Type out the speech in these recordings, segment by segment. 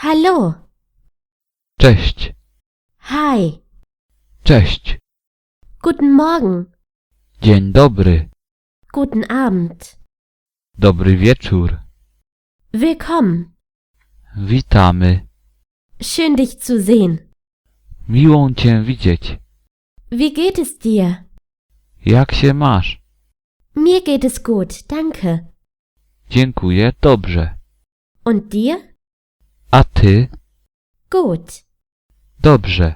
Hallo. Cześć. Hi. Cześć. Guten Morgen. Dzień dobry. Guten Abend. Dobry wieczór. Willkommen. Witamy. Schön dich zu sehen. Miło Cię widzieć. Wie geht es dir? Jak się masz? Mir geht es gut, danke. Dziękuję, dobrze. Und dir? A Ty? Gut. Dobrze.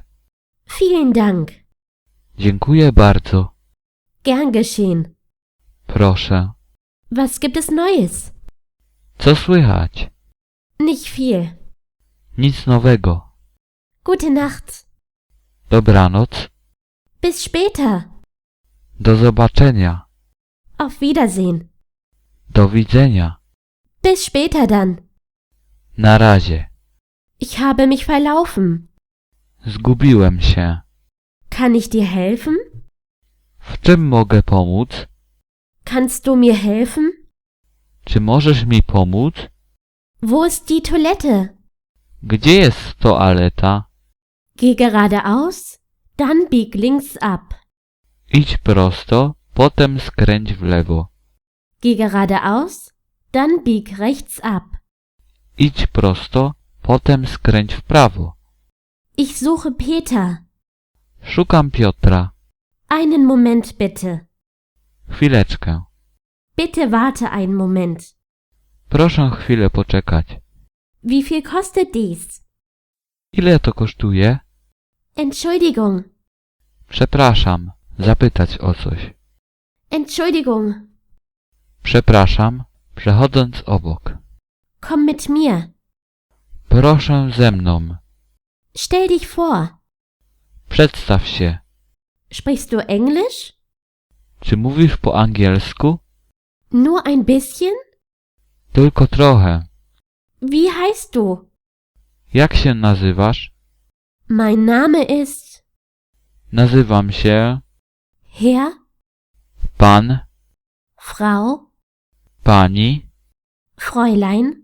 Vielen Dank. Dziękuję bardzo. Gern geschehen. Proszę. Was gibt es Neues? Co słychać? Nicht viel. Nic nowego. Gute Nacht. Dobranoc. Bis später. Do zobaczenia. Auf Wiedersehen. Do widzenia. Bis später dann. Na razie. Ich habe mich verlaufen. Zgubiłem się. Kann ich dir helfen? W czym mogę pomóc? Kannst du mir helfen? Czy możesz mi pomóc? Wo ist die Toilette? Gdzie jest toaleta? Geh geradeaus, dann bieg links ab. Idź prosto, potem skręć w lewo. Geh geradeaus, dann bieg rechts ab. Idź prosto, potem skręć w prawo. Ich suche Peter. Szukam Piotra. Einen Moment bitte. Chwileczkę. Bitte warte einen Moment. Proszę chwilę poczekać. Wie viel kostet dies? Ile to kosztuje? Entschuldigung, Przepraszam, zapytać o coś. Entschuldigung. Przepraszam, przechodząc obok. Komm mit mir. Proszę ze mną. Stell dich vor. Przedstaw się. Sprichst du Englisch? Czy mówisz po angielsku? Nur ein bisschen? Tylko trochę. Wie heißt du? Jak się nazywasz? Mein Name ist Nazywam się Herr, pan, Frau, pani, Fräulein.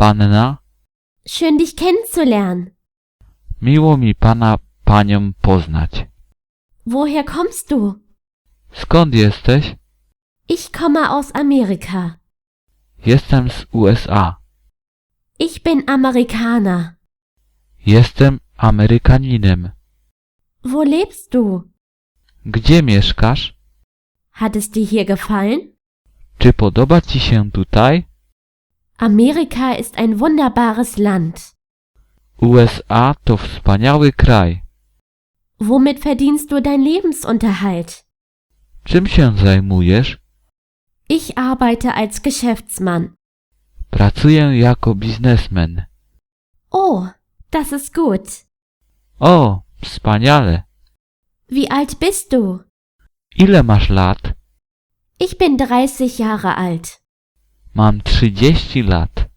Panna. Schön dich kennenzulernen. Miło mi pana panią poznać. Woher kommst du? Skąd jesteś? Ich komme aus Amerika. Jestem z USA. Ich bin Amerikaner. Jestem Amerykaninem. Wo lebst du? Gdzie mieszkasz? Hat es dir hier gefallen? Czy podoba ci się tutaj? Amerika ist ein wunderbares Land. USA to wspaniały kraj. Womit verdienst du dein Lebensunterhalt? Czym się zajmujesz? Ich arbeite als Geschäftsmann. Pracuję jako biznesmen. Oh, das ist gut. O, wspaniale. Wie alt bist du? Ile masz lat? Ich bin 30 Jahre alt. Mam 30 lat.